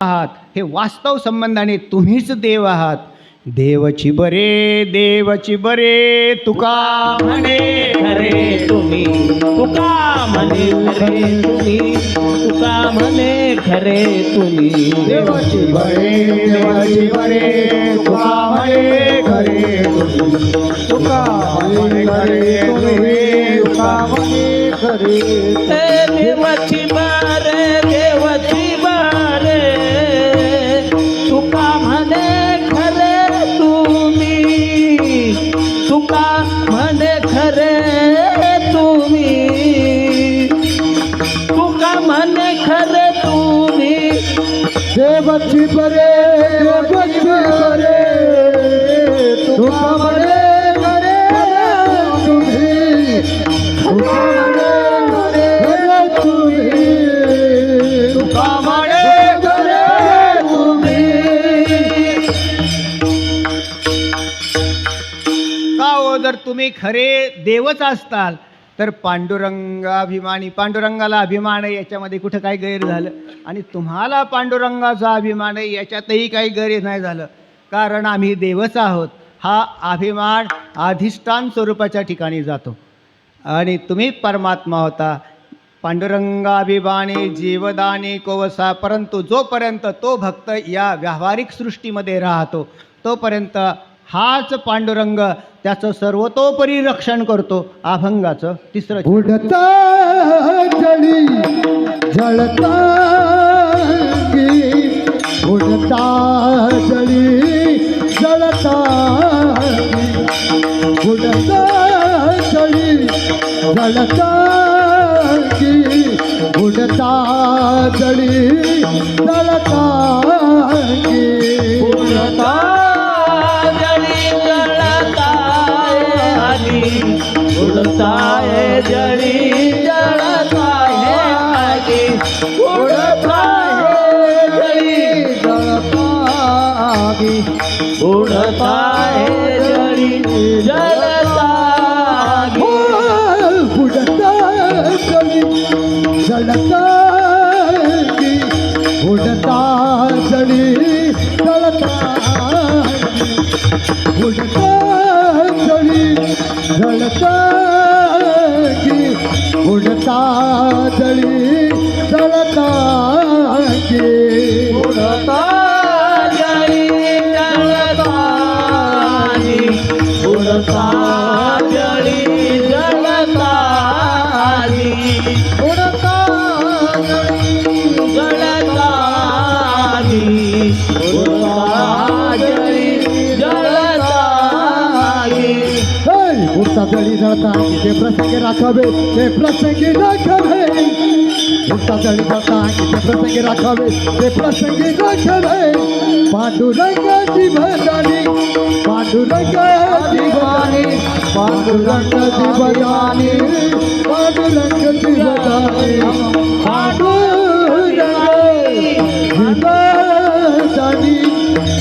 आहात. हे वास्तव संबंधाने तुम्हीच देव आहात. देवची बरे देवची बरे तुका म्हणे. खरे तुम्ही तुका म्हणे. खरे तुम्ही तुका म्हणे. खरे तुम्ही देवाची बरे देवाची बरे तुका म्हणे. खरे तुका म्हणे. खरे तुम्ही तुका म्हणे. खरे देवाची तुम्ही खरे देवच असताल तर पांडुरंगाभिमानी पांडुरंगाला अभिमान आहे याच्यामध्ये कुठं काय गैर झालं? आणि तुम्हाला पांडुरंगाचा अभिमान आहे याच्यातही काही गैर नाही झालं. कारण आम्ही देवच आहोत. हा अभिमान अधिष्ठान स्वरूपाच्या ठिकाणी जातो. आणि तुम्ही परमात्मा होता. पांडुरंगाभिमानी जीवदानी कोवसा परंतु जोपर्यंत तो भक्त या व्यावहारिक सृष्टीमध्ये राहतो तोपर्यंत हाच पांडुरंग त्याचं सर्वतोपरी रक्षण करतो अभंगाचं तिसरं उडता जळी जळता उडता जळी जळता उडता जळी जळता उडता जळी जळता उडता आगी उडताय जळी जळताय आगी उडताय जळी जळता उडताय जळी जळता उडता जळी जळता ते प्रसंगी राखावे. ते प्रसंगी राखावे. उडता जळी जळता ते प्रसंगी राखावे. ते प्रसंगी राखावे. पांडुरंगाची भजानी पांडुरंगाची भजानी पांडुरंगाची भजानी पांडुरंगाची भजानी पांडुरंगाची भजानी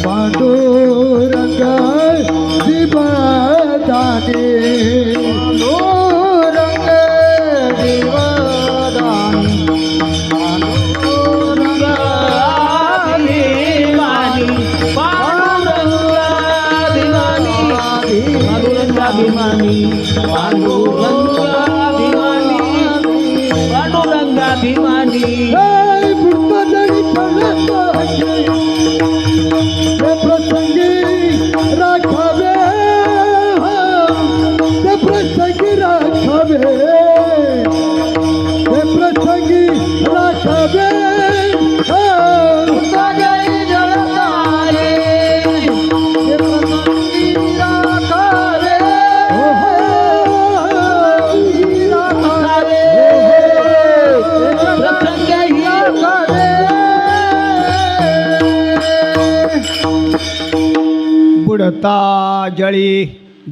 पांडुरंगाची भजानी जळता जळी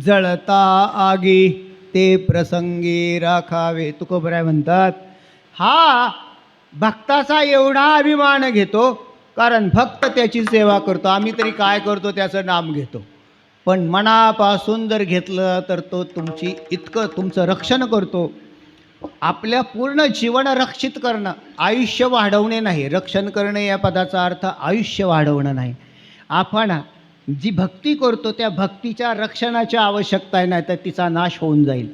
जळता आगी ते प्रसंगी राखावे. तुकोबराय म्हणतात. हा भक्ताचा एवढा अभिमान घेतो कारण भक्त त्याची सेवा करतो. आम्ही तरी काय करतो त्याचं नाम घेतो. पण मनापासून जर घेतलं तर तो तुमची इतकं तुमचं रक्षण करतो. आपल्या पूर्ण जीवन रक्षित करणं आयुष्य वाढवणे नाही. रक्षण करणे या पदाचा अर्थ आयुष्य वाढवणं नाही. आपण जी भक्ती करतो त्या भक्तीच्या रक्षणाची आवश्यकता आहे नाही तर तिचा नाश होऊन जाईल.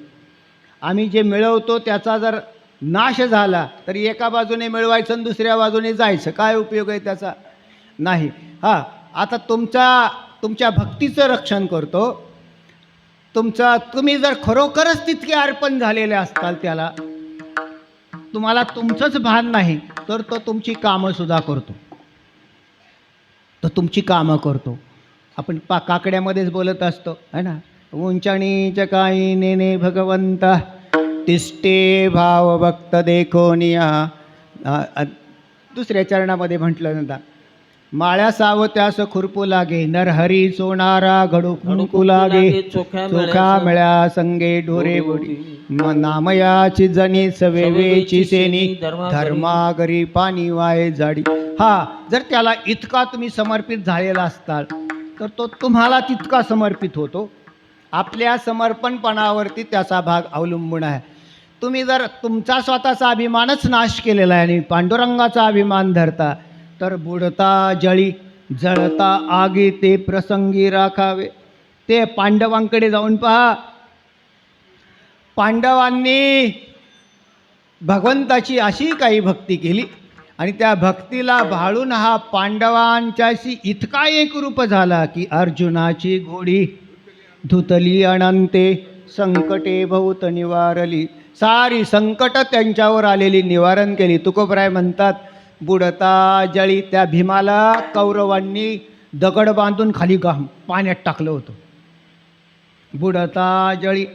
आम्ही जे मिळवतो त्याचा जर नाश झाला तर एका बाजूने मिळवायचं आणि दुसऱ्या बाजूने जायचं. काय उपयोग आहे त्याचा? नाही. हां आता तुमचा तुमच्या भक्तीचं रक्षण करतो. तुमचा तुम्ही जर खरोखरच तितके अर्पण झालेले असताल त्याला तुम्हाला तुमचंच भान नाही तर तो तुमची कामंसुद्धा करतो. तो तुमची कामं करतो. आपण पा काकड्यामध्येच बोलत असतो है ना? उंचणीच काही नेने भगवंत तिष्टे भाव भक्त देखोनिया दुसऱ्या चरणामध्ये म्हटलं नंतर माळ्या सावत्यास खुरपू लागे नरहरी सोनारा घडू खुणकू लागे. चोखा मिळ्या संगे डोरे बोडी. नामयाची जनी सवेवेची सेनी. धर्मागरी. पाणी वाये जाडी हा जर त्याला इतका तुम्ही समर्पित झालेला असताल तर तो तुम्हाला तितका समर्पित होतो. आपल्या समर्पणपणावरती त्याचा भाग अवलंबून आहे. तुम्ही जर तुमचा स्वतःचा अभिमानच नाश केलेला आहे आणि पांडुरंगाचा अभिमान धरता तर बुडता जळी जळता आगी ते प्रसंगी राखावे. ते पांडवांकडे जाऊन पहा. पांडवांनी भगवंताची अशी काही भक्ती केली. आणि त्या भक्तीला भाळून हा पांडवांच्याशी इतका एकरूप झाला की अर्जुनाची घोडी धुतली अनंते संकटे भूत निवारली. सारी संकट त्यांच्यावर आलेली निवारण केली. तुकोबराय म्हणतात बुडता जळी त्या भीमाला कौरवांनी दगड बांधून खाली गा पाण्यात टाकलं होतं. बुडता जळी.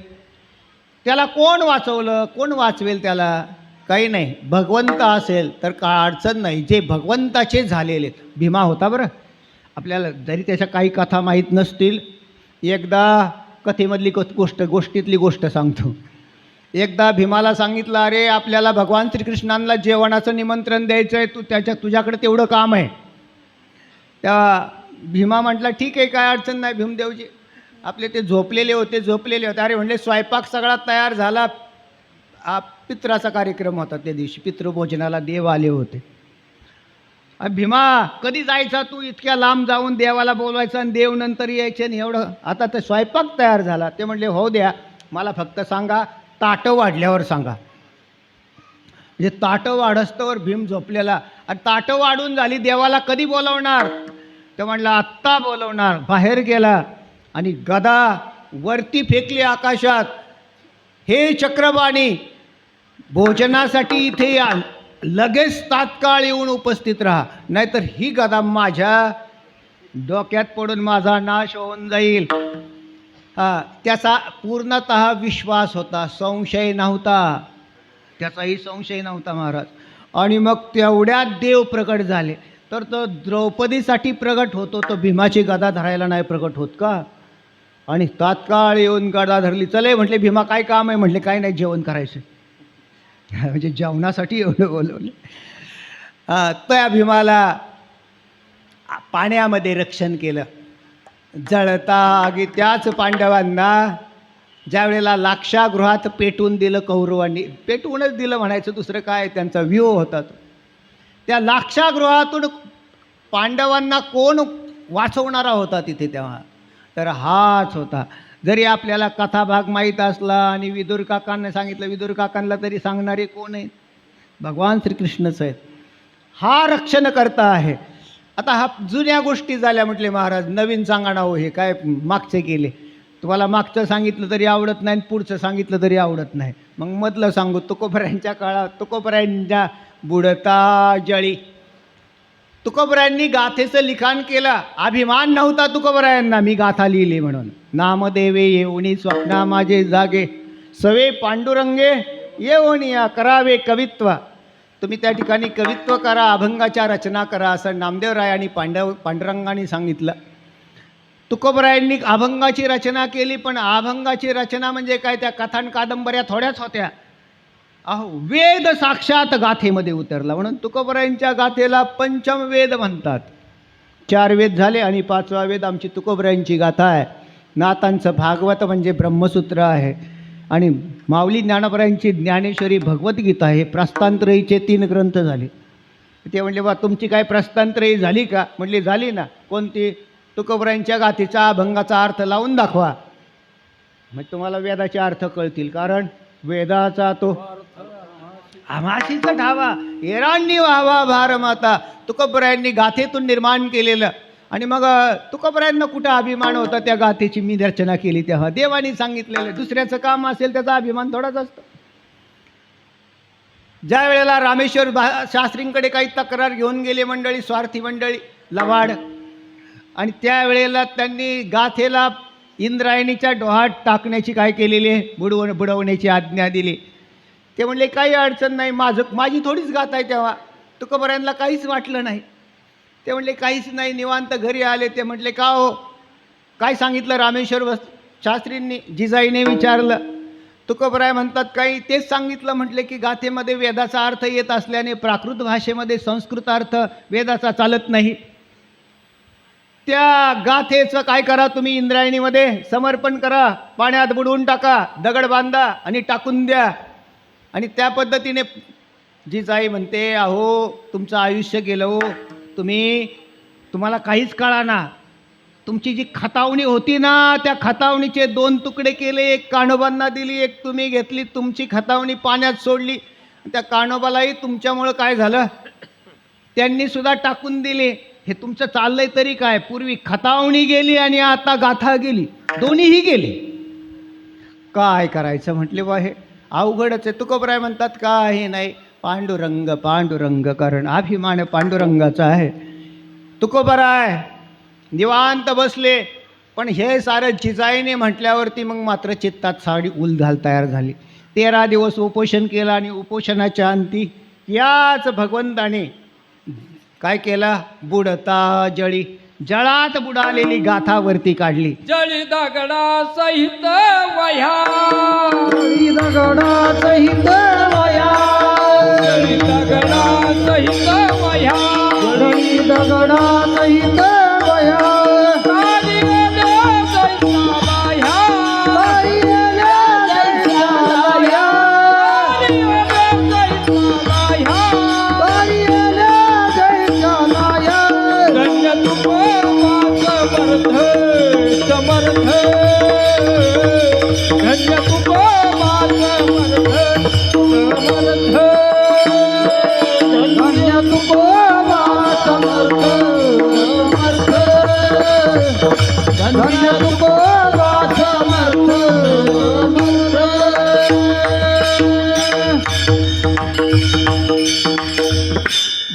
त्याला कोण वाचवलं? कोण वाचवेल त्याला? काही नाही. भगवंत असेल तर का अडचण नाही. जे भगवंताचे झालेले भीमा होता बरं. आपल्याला जरी त्याच्या काही कथा माहीत नसतील एकदा कथेमधली क- गोष्ट गोष्टीतली गोष्ट सांगतो. एकदा भीमाला सांगितलं अरे आपल्याला भगवान श्रीकृष्णांना जेवणाचं निमंत्रण द्यायचं आहे तू त्याच्या तुझ्याकडे तेवढं काम आहे. त्या भीमा म्हटला ठीक आहे काय अडचण नाही भीमदेवजी. आपले ते झोपलेले होते झोपलेले होते. अरे म्हणले स्वयंपाक सगळा तयार झाला. हा पित्राचा कार्यक्रम होता त्या दिवशी. पितृभोजनाला देव आले होते. भीमा कधी जायचा तू? इतक्या लांब जाऊन देवाला बोलवायचं आणि देव नंतर यायचे आणि एवढं. आता ते स्वयंपाक तयार झाला. ते म्हणले हो द्या. मला फक्त सांगा ताटं वाढल्यावर सांगा. म्हणजे ताटं वाढस्तवर भीम झोपलेला. आणि ताटं वाढून झाली देवाला कधी बोलवणार? तर म्हणलं आत्ता बोलवणार. बाहेर गेला आणि गदा वरती फेकली आकाशात. हे चक्रवाणी भोजनासाठी इथे या. लगेच तात्काळ येऊन उपस्थित राहा. नाहीतर ही गदा माझ्या डोक्यात पडून माझा नाश होऊन जाईल. हा त्याचा पूर्णत विश्वास होता. संशय नव्हता. त्याचाही संशय नव्हता महाराज. आणि मग तेवढ्यात देव प्रकट झाले. तर तो द्रौपदीसाठी प्रकट होतो. तो भीमाची गदा धरायला नाही प्रकट होत का? आणि तात्काळ येऊन गदा धरली. चले म्हटले भीमा काय काम आहे? म्हटले काय नाही जेवण करायचं. म्हणजे जेवणासाठी एवढं बोलवलं. त्या भीमाला पाण्यामध्ये रक्षण केलं. जळता आगी त्याच पांडवांना ज्या वेळेला लाक्षागृहात पेटवून दिलं कौरवांनी पेटवूनच दिलं म्हणायचं दुसरं काय त्यांचा व्यूह होता तो. त्या लाक्षागृहातून पांडवांना कोण वाचवणारा होता तिथे तेव्हा? तर हाच होता. जरी आपल्याला कथाभाग माहीत असला आणि विदुर काकांना सांगितलं विदुर काकांना तरी सांगणारे कोण आहेत? भगवान श्रीकृष्णच आहेत. हा रक्षण करता आहे. आता हा जुन्या गोष्टी झाल्या म्हटले महाराज नवीन सांगा ना हो हे काय मागचे केले? तुम्हाला मागचं सांगितलं तरी आवडत नाही आणि पुढचं सांगितलं तरी आवडत नाही. मग मधलं सांगू तुकोबऱ्यांच्या काळात तुकोबऱ्यांच्या बुडता जळी. तुकोबरायांनी गाथेचं लिखाण केलं. अभिमान नव्हता तुकोबरायांना मी गाथा लिहिली म्हणून. नामदेवे येऊनी स्वप्ना माझे जागे. सवे पांडुरंगे येऊनी या करावे कवित्व. तुम्ही त्या ठिकाणी कवित्व करा अभंगाच्या रचना करा असं नामदेवरायांनी पांडव पांडुरंगाने सांगितलं. तुकोबरायांनी अभंगाची रचना केली पण अभंगाची रचना म्हणजे काय? त्या कथान कादंबऱ्या थोड्याच होत्या. अहो वेद साक्षात गाथेमध्ये उतरला. म्हणून तुकोबरायांच्या गाथेला पंचम वेद म्हणतात. चार वेद झाले आणि पाचवा वेद आमची तुकोबरायांची गाथा आहे. नाथांचं भागवत म्हणजे ब्रह्मसूत्र आहे. आणि माऊली ज्ञानोबरायांची ज्ञानेश्वरी भगवद्गीता हे प्रस्तांत्रयीचे तीन ग्रंथ झाले. ते म्हणले बा तुमची काय प्रस्तांत्रयी झाली का? म्हटली झाली ना. कोणती? तुकोबरायांच्या गाथीचा अभंगाचा अर्थ लावून दाखवा. मग तुम्हाला वेदाचे अर्थ कळतील. कारण वेदाचा तो आमाशीचा ढावा येरांनी व्हावा भारमाता तुकोबरायांनी गाथेतून निर्माण केलेलं. आणि मग अ, तुकोबरायांना कुठं अभिमान होता त्या गाथेची? मी रचना केली तेव्हा. देवानी सांगितलेलं दुसऱ्याचं काम असेल त्याचा अभिमान थोडाच असतो. ज्या वेळेला रामेश्वर भा शास्त्रींकडे काही तक्रार घेऊन गेले मंडळी स्वार्थी मंडळी लवाड. आणि त्यावेळेला त्यांनी गाथेला इंद्रायणीच्या डोहात टाकण्याची काय केलेली आहे? बुडवण्याची आज्ञा दिली. ते म्हणले काही अडचण नाही माझं माझी थोडीच गात आहे तेव्हा. तुकोबऱ्यांना काहीच वाटलं नाही. ते म्हणले काहीच नाही निवांत घरी आले. ते म्हटले का हो? काय सांगितलं रामेश्वर वस् शास्त्रींनी? जिजाईने विचारलं. तुकोबराय म्हणतात काही तेच सांगितलं म्हटले की गाथेमध्ये वेदाचा अर्थ येत असल्याने प्राकृत भाषेमध्ये संस्कृत अर्थ वेदाचा चालत नाही. त्या गाथेचं काय करा तुम्ही इंद्रायणीमध्ये? समर्पण करा पाण्यात बुडवून टाका दगड बांधा आणि टाकून द्या. आणि त्या पद्धतीने जिजाई म्हणते अहो तुमचं आयुष्य गेलं हो. तुम्ही तुम्हाला काहीच कळा ना तुमची जी खतावणी होती ना त्या खतावणीचे दोन तुकडे केले. एक काणोबांना दिली एक तुम्ही घेतली. तुमची खतावणी पाण्यात सोडली. त्या काणोबालाही तुमच्यामुळं काय झालं? त्यांनी सुद्धा टाकून दिले. हे तुमचं चाललंय तरी काय? पूर्वी खतावणी गेली आणि आता गाथा गेली. दोन्हीही गेली. काय करायचं? म्हटले बा हे. अवघडच आहे. तुकोबराय म्हणतात काही नाही. पांडुरंग पांडुरंग कारण. अभिमान पांडुरंगाचा आहे. तुकोबराय निवांत बसले. पण हे सारं जिजाईने म्हटल्यावरती मग मात्र चित्तात साडी उलघाल तयार झाली. तेरा दिवस उपोषण केलं आणि उपोषणाच्या अंती याच भगवंताने काय केला? बुडता जळी. जळात बुडालेली गाथावरती काढली. जळी दगडा सहित वह्या. दगडा सहित वया जळी दगडा सहित वह्या. जळी दगडा सहित वया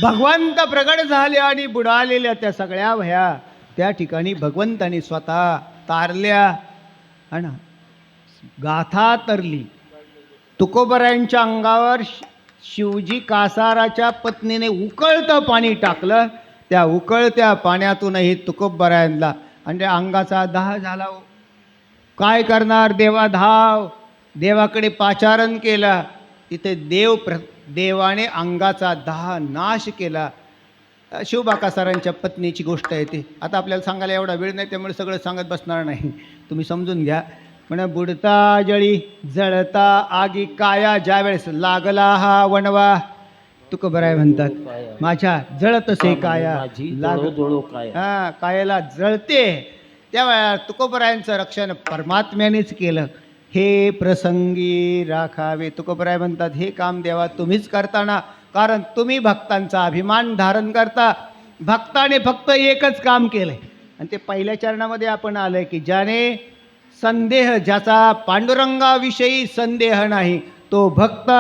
भगवंत प्रगट झाले आणि बुडालेल्या त्या सगळ्या वह्या त्या ठिकाणी भगवंताने स्वतः तारल्या आणि गाथा तरली. तुकोबरायांच्या अंगावर शिवजी कासाराच्या पत्नीने उकळतं पाणी टाकलं. त्या उकळत्या पाण्यातूनही तुकोबऱ्यांना आणि त्या अंगाचा दाह झाला. काय करणार देवा धाव? देवाकडे पाचारण केला. तिथे देव प्र देवाने अंगाचा दहा नाश केला. शिवबाका सरांच्या पत्नीची गोष्ट आहे ती. आता आपल्याला सांगायला एवढा वेळ नाही त्यामुळे सगळं सांगत बसणार नाही. तुम्ही समजून घ्या. म्हण बुडता जळी जळता आगी काया ज्यावेळेस लागला हा वणवा तुकोबराय म्हणतात. माझ्या जळतसे काया लाग हा कायाला जळते. त्यावेळेला तुकोबरायांचं रक्षण परमात्म्यानेच केलं. हे प्रसंगी राखावे. तुकोबराय म्हणतात हे काम देवा तुम्हीच करताना कारण तुम्ही भक्तांचा अभिमान धारण करता. भक्ताने फक्त एकच काम केलंय. आणि ते पहिल्या चरणामध्ये आपण आलंय की ज्याने संदेह ज्याचा पांडुरंगाविषयी संदेह नाही तो भक्त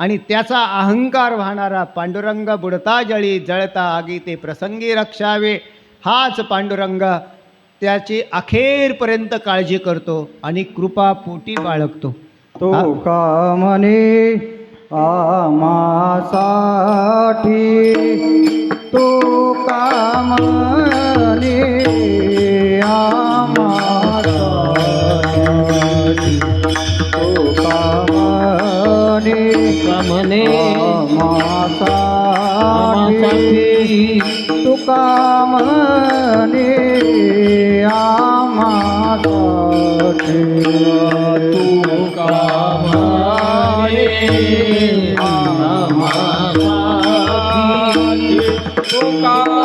आणि त्याचा अहंकार वाहणारा पांडुरंग बुडता जळी जळता आगी ते प्रसंगी रक्षावे. हाच पांडुरंग त्याची अखेरपर्यंत काळजी करतो आणि कृपा पोटी बाळगतो. तो का म्हणे आमासाठी तो का म्हणे आमासाठी म्हणे म्हणे आमासाठी तो कामने आमासाठी तू कामाने आम्हासाठी तू कामाने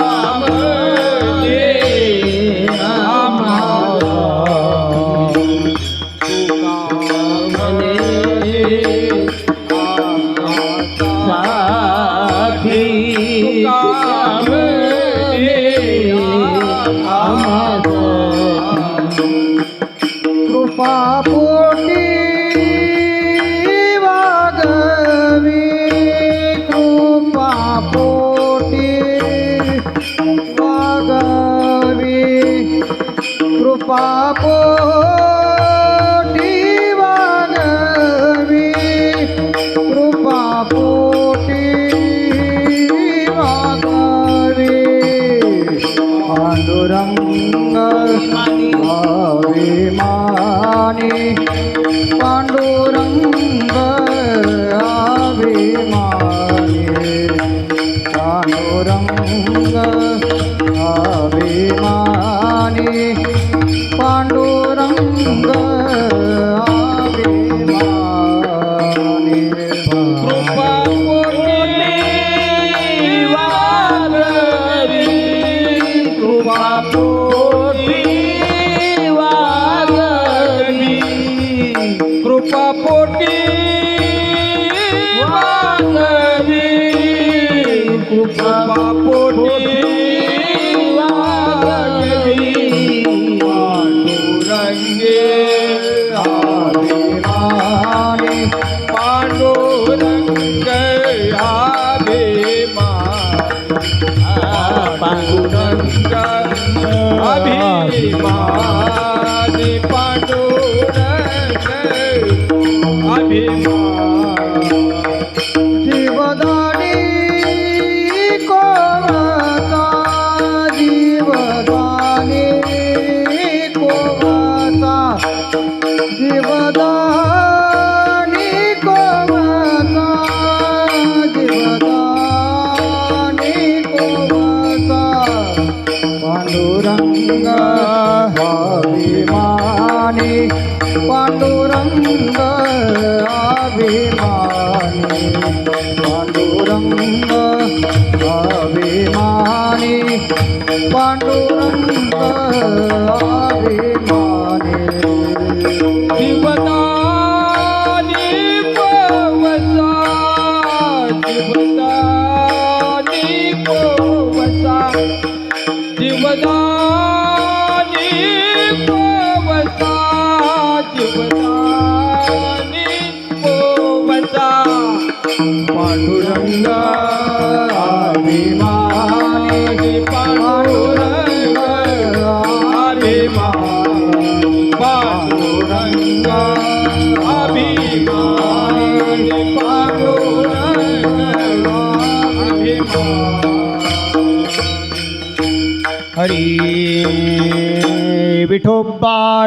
अभिमान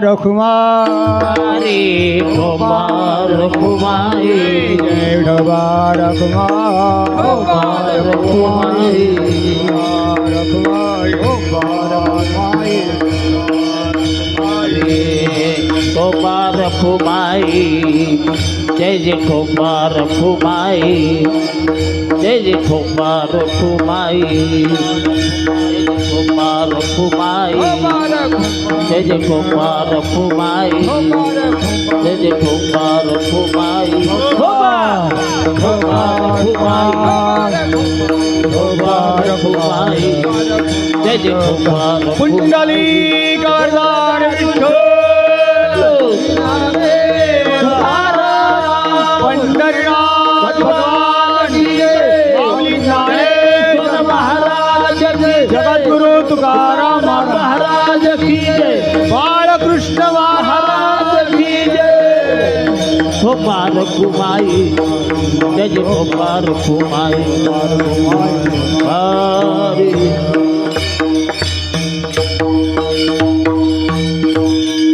રખુમારે રખુમારે જય ઢોબા રખુમારે રખુમારે રખુમારે খোবার ফুমাই যে যে খোবার ফুমাই যে যে খোবার ফুমাই খোবার ফুমাই যে যে খোবার ফুমাই যে যে খোবার ফুমাই খোবার খোবার ফুমাই খোবার ফুমাই যে যে খোবার কুণ্ডলী कुमाई जय जय कुमाई हरी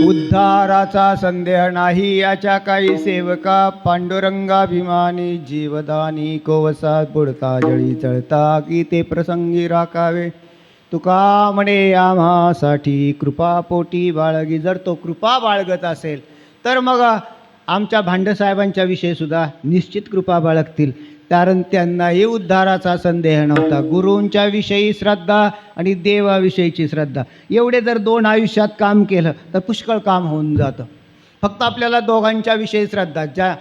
उद्धाराचा संदेह नाही याच्या काही सेवका पांडुरंगाभिमानी जीवदानी कोवसा बुडता जळी चळता की ते प्रसंगी राखावे. तुका म्हणे आम्हासाठी कृपापोटी बाळगी जर तो कृपा बाळगत असेल तर मग आमच्या भांडसाहेबांच्या विषयीसुद्धा निश्चित कृपा बाळगतील. कारण त्यांनाही उद्धाराचा संदेह नव्हता. गुरूंच्या विषयी श्रद्धा आणि देवाविषयीची श्रद्धा. एवढे जर दोन आयुष्यात काम केलं तर पुष्कळ काम होऊन जातं. फक्त आपल्याला दोघांच्या विषयी श्रद्धा. ज्या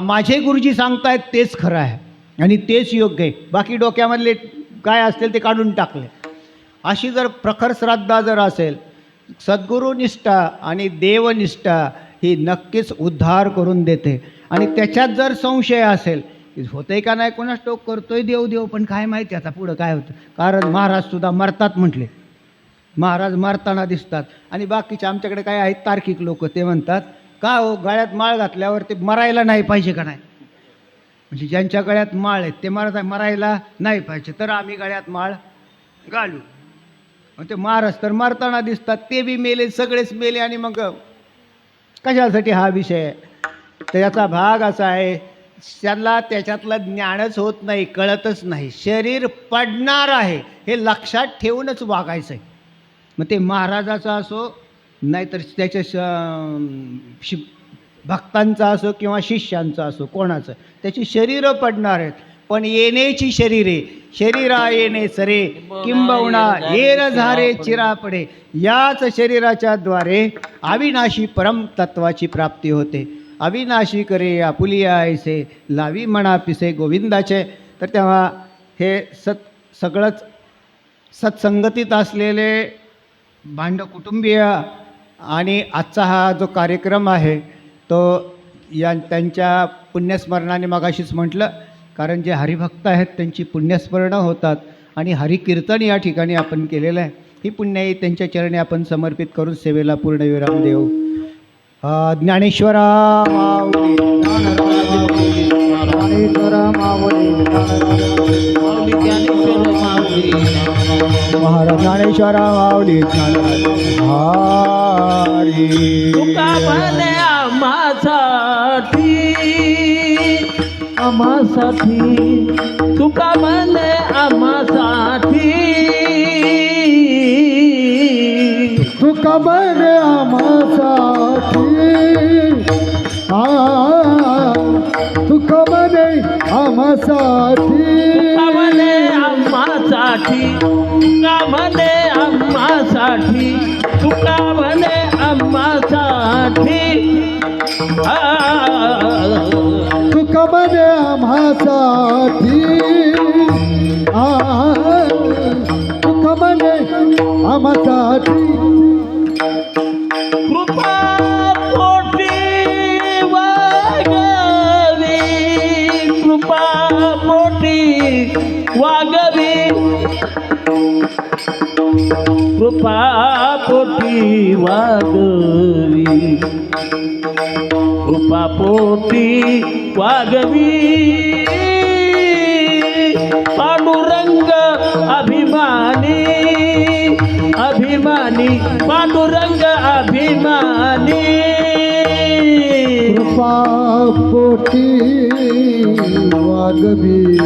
माझे गुरुजी सांगतायत तेच खरं आहे. आणि तेच योग्य आहे. बाकी डोक्यामधले काय असतील ते काढून टाकले. अशी जर प्रखर श्रद्धा जर असेल सद्गुरुनिष्ठा आणि देवनिष्ठा ही नक्कीच उद्धार करून देते. आणि त्याच्यात जर संशय असेल होतंय का नाही कोणास टोक करतोय देव देव पण काय माहिती आता पुढं काय होतं. कारण महाराजसुद्धा मरतात म्हटले. महाराज मरताना दिसतात. आणि बाकीचे आमच्याकडे काय आहेत तार्किक लोक ते म्हणतात का हो गळ्यात माळ घातल्यावर ते मरायला नाही पाहिजे का नाही? म्हणजे ज्यांच्या गळ्यात माळ आहेत ते मरा मरायला नाही पाहिजे. तर आम्ही गळ्यात माळ घालू. मग ते महाराज तर मरताना दिसतात ते बी मेले सगळेच मेले आणि मग कशासाठी हा विषय? आहे त्याचा भाग असा आहे त्याला त्याच्यातलं ज्ञानच होत नाही कळतच नाही. शरीर पडणार आहे हे लक्षात ठेवूनच वागायचं आहे मग ते महाराजाचं असो नाहीतर त्याच्या श शि भक्तांचा असो किंवा शिष्यांचा असो कोणाचं त्याची शरीरं पडणार आहेत. पण येण्याची शरीरे शरीरा येणे सरे किंबहुना येर झारे चिरापडे. याच शरीराच्या द्वारे अविनाशी परम तत्वाची प्राप्ती होते. अविनाशी करे आपुलिया ऐसे लावी म्हणा पिसे गोविंदाचे. तर तेव्हा हे सत सगळंच सत्संगतीत असलेले भांड कुटुंबीय आणि आजचा हा जो कार्यक्रम आहे तो या त्यांच्या पुण्यस्मरणाने मगाशीच म्हटलं कारण जे हरिभक्त आहेत त्यांची पुण्यस्मरणं होतात आणि हरिकीर्तन या ठिकाणी आपण केलेलं आहे. ही पुण्याई त्यांच्या चरणी आपण समर्पित करून सेवेला पूर्णविराम देऊ. ज्ञानेश्वरा माऊली, ज्ञानेश्वरा महाराज ज्ञानेश्वरा माऊली आम्हासाठी. तुका म्हणे आम्हासाठी? तुका म्हणे आम्हासाठी? आ तुका म्हणे आम्हासाठी? तुका म्हणे आम्हासाठी? तुका म्हणे आम्हासाठी? तुका म्हणे आम्हासाठी? आ, तुका म्हणे आम्हासाठी आ तुका म्हणे आम्हासाठी कृपा पोटी वागवी कृपा पोटी वागवी कृपा पोटी वागवी पापोती वागवी. पांडुरंग अभिमानी अभिमानी पांडुरंग अभिमानी. कृपापोटी वागवी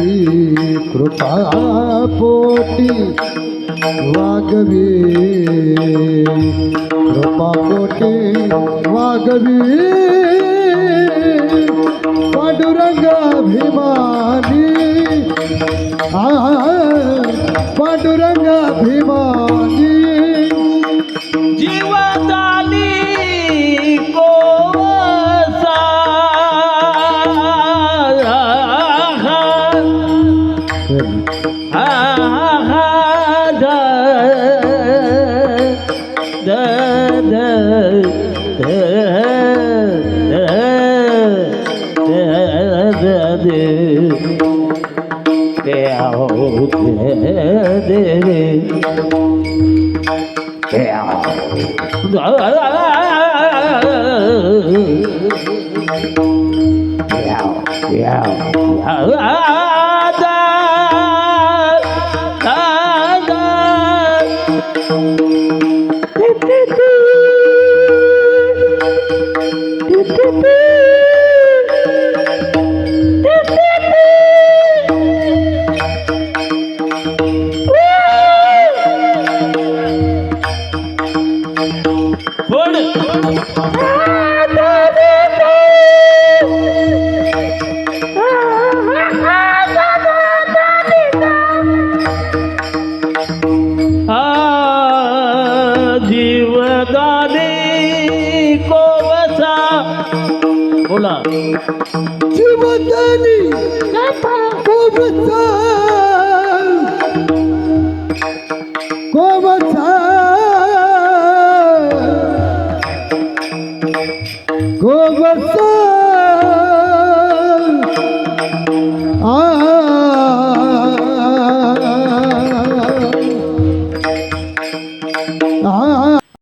कृपापोटी वागवी. कृपापोटी वागवी. पांडुरंग अभिमानी। आ पांडुरंग अभिमानी। जीवदानी कोसा। हा. Yeah, yeah, yeah.